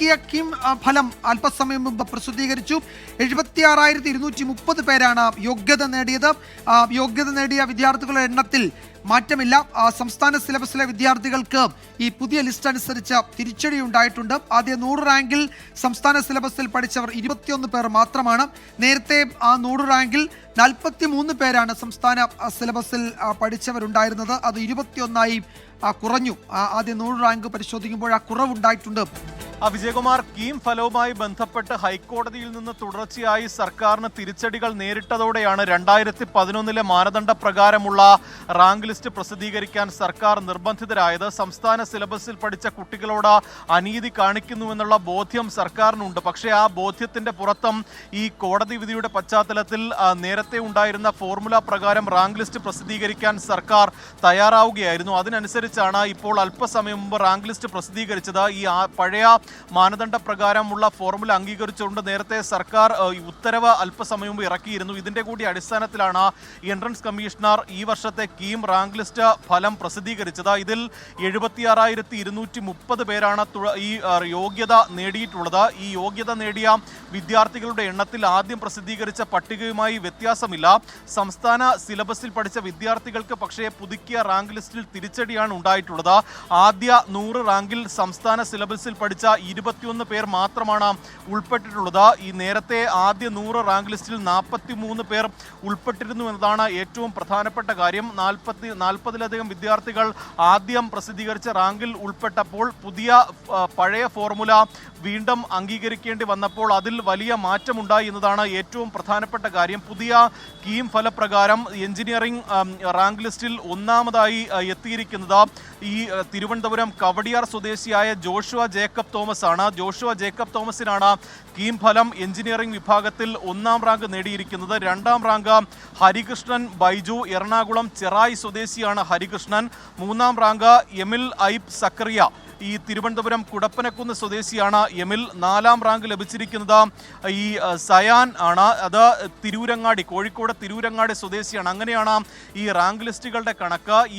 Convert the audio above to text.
പുതുക്കിയ കിം ഫലം അല്പസമയം മുമ്പ് പ്രസിദ്ധീകരിച്ചു. എഴുപത്തി ആറായിരത്തി ഇരുന്നൂറ്റി മുപ്പത് പേരാണ് യോഗ്യത നേടിയത്. യോഗ്യത നേടിയ വിദ്യാർത്ഥികളുടെ എണ്ണത്തിൽ മാറ്റമില്ല. സംസ്ഥാന സിലബസിലെ വിദ്യാർത്ഥികൾക്ക് ഈ പുതിയ ലിസ്റ്റ് അനുസരിച്ച് തിരിച്ചടി ഉണ്ടായിട്ടുണ്ട്. ആദ്യ നൂറ് റാങ്കിൽ സംസ്ഥാന സിലബസിൽ പഠിച്ചവർ ഇരുപത്തിയൊന്ന് പേർ മാത്രമാണ്. നേരത്തെ ആ നൂറ് റാങ്കിൽ നാൽപ്പത്തി മൂന്ന് പേരാണ് സംസ്ഥാന സിലബസിൽ പഠിച്ചവരുണ്ടായിരുന്നത്. അത് ഇരുപത്തിയൊന്നായി കുറഞ്ഞു. ആദ്യ നൂറ് റാങ്ക് പരിശോധിക്കുമ്പോൾ ആ കുറവുണ്ടായിട്ടുണ്ട്. വിജയകുമാർ കീം ഫലവുമായി ബന്ധപ്പെട്ട് ഹൈക്കോടതിയിൽ നിന്ന് തുടർച്ചയായി സർക്കാരിന് തിരിച്ചടികൾ നേരിട്ടതോടെയാണ് രണ്ടായിരത്തി പതിനൊന്നിലെ മാനദണ്ഡ പ്രകാരമുള്ള റാങ്ക് ലിസ്റ്റ് പ്രസിദ്ധീകരിക്കാൻ സർക്കാർ നിർബന്ധിതരായത്. സംസ്ഥാന സിലബസിൽ പഠിച്ച കുട്ടികളോട് അനീതി കാണിക്കുന്നുവെന്നുള്ള ബോധ്യം സർക്കാരിനുണ്ട്. പക്ഷേ ആ ബോധ്യത്തിന്റെ പുറത്തും ഈ കോടതി വിധിയുടെ പശ്ചാത്തലത്തിൽ നേരത്തെ ഉണ്ടായിരുന്ന ഫോർമുല പ്രകാരം റാങ്ക് ലിസ്റ്റ് പ്രസിദ്ധീകരിക്കാൻ സർക്കാർ തയ്യാറാവുകയായിരുന്നു. അതിനനുസരിച്ചാണ് ഇപ്പോൾ അല്പസമയം മുമ്പ് റാങ്ക് ലിസ്റ്റ് പ്രസിദ്ധീകരിച്ചത്. ഈ പഴയ മാനദണ്ഡ പ്രകാരമുള്ള ഫോർമുല അംഗീകരിച്ചുകൊണ്ട് നേരത്തെ സർക്കാർ ഉത്തരവ് അല്പസമയം മുമ്പ് ഇറക്കിയിരുന്നു. ഇതിന്റെ കൂടി അടിസ്ഥാനത്തിലാണ് എൻട്രൻസ് കമ്മീഷണർ ഈ വർഷത്തെ കീം റാങ്ക് ലിസ്റ്റ് ഫലം പ്രസിദ്ധീകരിച്ചത്. ഇതിൽ എഴുപത്തിയാറായിരത്തി ഇരുന്നൂറ്റി മുപ്പത് പേരാണ് ഈ യോഗ്യത നേടിയിട്ടുള്ളത്. ഈ യോഗ്യത നേടിയ വിദ്യാർത്ഥികളുടെ എണ്ണത്തിൽ ആദ്യം പ്രസിദ്ധീകരിച്ച പട്ടികയുമായി വ്യത്യാസമില്ല. സംസ്ഥാന സിലബസിൽ പഠിച്ച വിദ്യാർത്ഥികൾക്ക് പക്ഷേ പുതുക്കിയ റാങ്ക് ലിസ്റ്റിൽ തിരിച്ചടിയാണ് ഉണ്ടായിട്ടുള്ളത്. ആദ്യ നൂറ് റാങ്കിൽ സംസ്ഥാന സിലബസിൽ പഠിച്ച ഇരുപത്തിയൊന്ന് പേർ മാത്രമാണ് ഉൾപ്പെട്ടിട്ടുള്ളത്. ഈ നേരത്തെ ആദ്യ നൂറ് റാങ്ക് ലിസ്റ്റിൽ നാൽപ്പത്തി മൂന്ന് പേർ ഉൾപ്പെട്ടിരുന്നു എന്നതാണ് ഏറ്റവും പ്രധാനപ്പെട്ട കാര്യം. നാൽപ്പത്തി നാൽപ്പതിലധികം വിദ്യാർത്ഥികൾ ആദ്യം പ്രസിദ്ധീകരിച്ച റാങ്കിൽ ഉൾപ്പെട്ടപ്പോൾ പുതിയ പഴയ ഫോർമുല വീണ്ടും അംഗീകരിക്കേണ്ടി വന്നപ്പോൾ അതിൽ വലിയ മാറ്റമുണ്ടായി എന്നതാണ് ഏറ്റവും പ്രധാനപ്പെട്ട കാര്യം. പുതിയ കീം ഫലപ്രകാരം എഞ്ചിനീയറിംഗ് റാങ്ക് ലിസ്റ്റിൽ ഒന്നാമതായി എത്തിയിരിക്കുന്നത് ഈ തിരുവനന്തപുരം കവടിയാർ സ്വദേശിയായ ജോഷുവ ജേക്കബ് തോമസ് ആണ് ജോഷുവ ജേക്കബ് തോമസിനാണ് കീം ഫലം എഞ്ചിനീയറിംഗ് വിഭാഗത്തിൽ ഒന്നാം റാങ്ക് നേടിയിരിക്കുന്നത്. രണ്ടാം റാങ്ക് ഹരികൃഷ്ണൻ ബൈജു എറണാകുളം ചെറായി സ്വദേശിയാണ് ഹരികൃഷ്ണൻ. മൂന്നാം റാങ്ക് എമിൽ ഐബ് സക്കറിയ ഈ തിരുവനന്തപുരം കുടപ്പനക്കുന്ന് സ്വദേശിയാണ് എമിൽ. നാലാം റാങ്ക് ലഭിച്ചിരിക്കുന്നത് ഈ സയാൻ ആണ്. അത് തിരൂരങ്ങാടി കോഴിക്കോട് തിരൂരങ്ങാടി സ്വദേശിയാണ്. അങ്ങനെയാണ് ഈ റാങ്ക് ലിസ്റ്റുകളുടെ കണക്ക്. ഈ